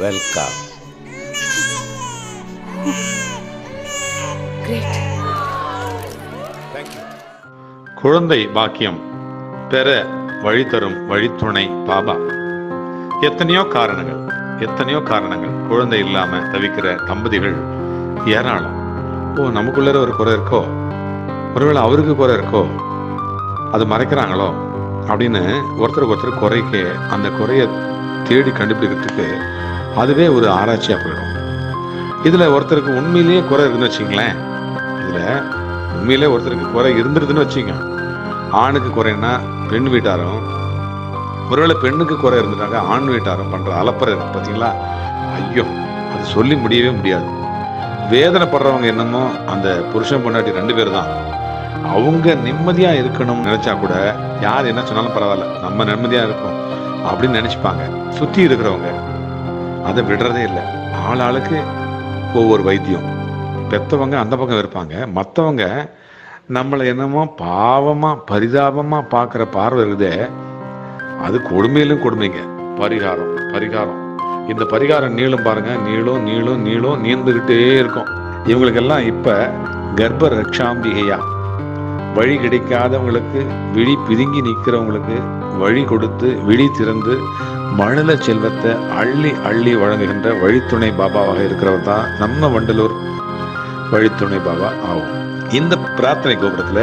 Welcome great குழந்தை பாக்கியம் பெற வழி தரும் வழித்துணை பாபா. எத்தனையோ காரணங்கள் எத்தனையோ காரணங்கள் குழந்தை இல்லாம தவிக்கிற தம்பதிகள் ஏராளம். ஓ நமக்குள்ள ஒரு குறை இருக்கோ? ஒருவேளை அவருக்கு குறை இருக்கோ? அது மறைக்கிறாங்களோ? அப்படின்னு ஒருத்தருக்கு ஒருத்தர் குறைக்கு அந்த குறைய தேடி கண்டுபிடிக்கிறதுக்கு அதுவே ஒரு ஆராய்ச்சியாக போயிடும். இதில் ஒருத்தருக்கு உண்மையிலேயே குறை இருக்குன்னு வச்சுங்களேன் இதில் உண்மையிலே ஒருத்தருக்கு குறை இருந்துருதுன்னு வச்சுங்க ஆணுக்கு குறைன்னா பெண் வீட்டாரும் ஒருவேளை பெண்ணுக்கு குறை இருந்துட்டாங்க ஆண் வீட்டாரும் பண்ணுற அலப்பறை இருக்கு பார்த்தீங்களா ஐயோ அது சொல்லி முடியவே முடியாது. வேதனைப்படுறவங்க என்னமோ அந்த புருஷன் பொண்டாட்டி ரெண்டு பேர் தான். அவங்க நிம்மதியாக இருக்கணும்னு நினச்சா கூட யார் என்ன சொன்னாலும் பரவாயில்ல நம்ம நிம்மதியாக இருக்கும் அப்படின்னு நினச்சிப்பாங்க. சுற்றி இருக்கிறவங்க. அதை விடுறதே இல்லை. ஆள் ஆளுக்கு ஒவ்வொரு வைத்தியம். பெத்தவங்க அந்த பக்கம் இருப்பாங்க. மற்றவங்க நம்மளை என்னமோ பாவமா பரிதாபமா பார்க்குற பார்வை இருக்குதே அது கொடுமையிலும் கொடுமைங்க. பரிகாரம் பரிகாரம். இந்த பரிகாரம் நீளும் பாருங்க. நீளும் நீளும் நீளும் நீந்துக்கிட்டே இருக்கும். இவங்களுக்கெல்லாம் இப்ப கர்ப்ப ரக்ஷாம்பிகையா. வழி கிடைக்காதவங்களுக்கு விழி பிதுங்கி நிற்கிறவங்களுக்கு வழி கொடுத்து விழி திறந்து மழல செல்வத்தை அள்ளி அள்ளி வழங்குகின்ற வழித்துணை பாபாவாக இருக்கிறவர் தான் நம்ம வண்டலூர் வழித்துணை பாபா ஆகும். இந்த பிரார்த்தனை கோபுரத்துல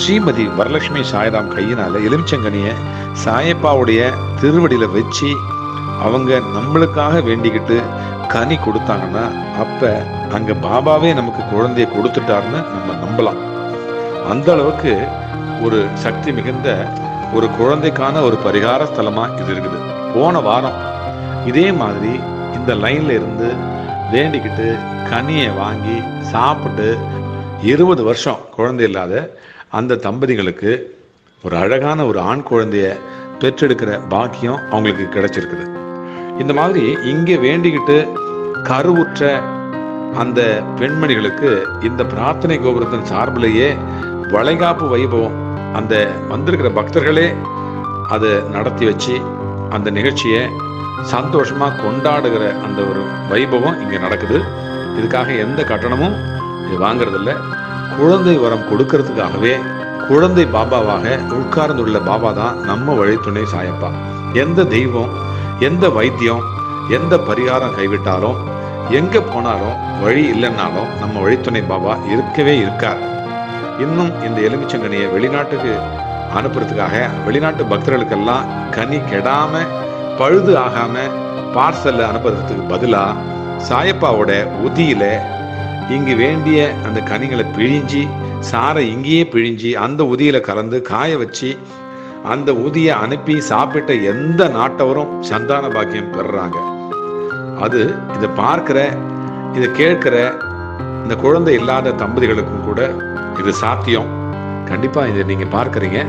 ஸ்ரீமதி வரலட்சுமி சாய்ராம் கையினால் எலுமிச்சங்கனியை சாயப்பாவுடைய திருவடியில வச்சு அவங்க நம்மளுக்காக வேண்டிக்கிட்டு கனி கொடுத்தாங்கன்னா அப்போ அங்கே பாபாவே நமக்கு குழந்தைய கொடுத்துட்டாருன்னு நம்ம நம்பலாம். அந்த அளவுக்கு ஒரு சக்தி மிகுந்த ஒரு குழந்தைக்கான ஒரு பரிகார ஸ்தலமாக இது இருக்குது. போன வாரம் இதே மாதிரி இந்த லைன்ல இருந்து வேண்டிக்கிட்டு கனியை வாங்கி சாப்பிட்டு இருபது வருஷம் குழந்தை இல்லாத அந்த தம்பதிகளுக்கு ஒரு அழகான ஒரு ஆண் குழந்தைய பெற்றெடுக்கிற பாக்கியம் அவங்களுக்கு கிடைச்சிருக்குது. இந்த மாதிரி இங்கே வேண்டிக்கிட்டு கருவுற்ற அந்த பெண்மணிகளுக்கு இந்த பிரார்த்தனை கோபுரத்தின் சார்பிலேயே வளைகாப்பு வைபவம் அந்த வந்திருக்கிற பக்தர்களே அதை நடத்தி வச்சு அந்த நிகழ்ச்சியை சந்தோஷமா கொண்டாடுகிற அந்த ஒரு வைபவம் இங்கே நடக்குது. இதுக்காக எந்த கட்டணமும் இது வாங்குறதில்ல. குழந்தை வரம் கொடுக்கறதுக்காகவே குழந்தை பாபாவாக உட்கார்ந்துள்ள பாபா தான் நம்ம வழித்துணை சாயப்பா. எந்த தெய்வம் எந்த வைத்தியம் எந்த பரிகாரம் கைவிட்டாலும் எங்கே போனாலும் வழி இல்லைன்னாலும் நம்ம வழித்துணை பாபா இருக்கவே இருக்கார். இன்னும் இந்த எலுமிச்சங்கனியை வெளிநாட்டுக்கு அனுப்புறதுக்காக வெளிநாட்டு பக்தர்களுக்கெல்லாம் கனி கெடாம பழுது ஆகாம பார்சல்ல அனுப்புறதுக்கு பதிலாக சாயப்பாவோட உதியில இங்கு வேண்டிய அந்த கனிகளை பிழிஞ்சி சாரை இங்கேயே பிழிஞ்சி அந்த உதியில கலந்து காய வச்சு அந்த உதியை அனுப்பி சாப்பிட்ட எந்த நாட்டவரும் சந்தான பாக்கியம் பெறுறாங்க. அது இதை பார்க்கிற இதை கேட்கிற இந்த குழந்தை இல்லாத தம்பதிகளுக்கும் கூட இது சாத்தியம். கண்டிப்பா இதை நீங்க பார்க்கறீங்க.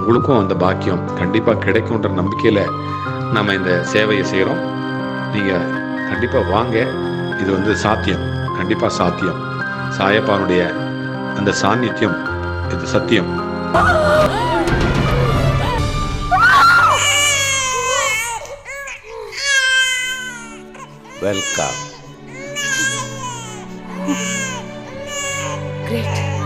உங்களுக்கும் அந்த பாக்கியம் கண்டிப்பா கிடைக்கும்ன்ற நம்பிக்கையில நம்ம இந்த சேவையை செய்கிறோம் நீங்க கண்டிப்பா வாங்க. இது வந்து சாத்தியம். கண்டிப்பா சாத்தியம். சாயப்பானுடைய அந்த சாநித்தியம் இது சத்தியம். Welcome great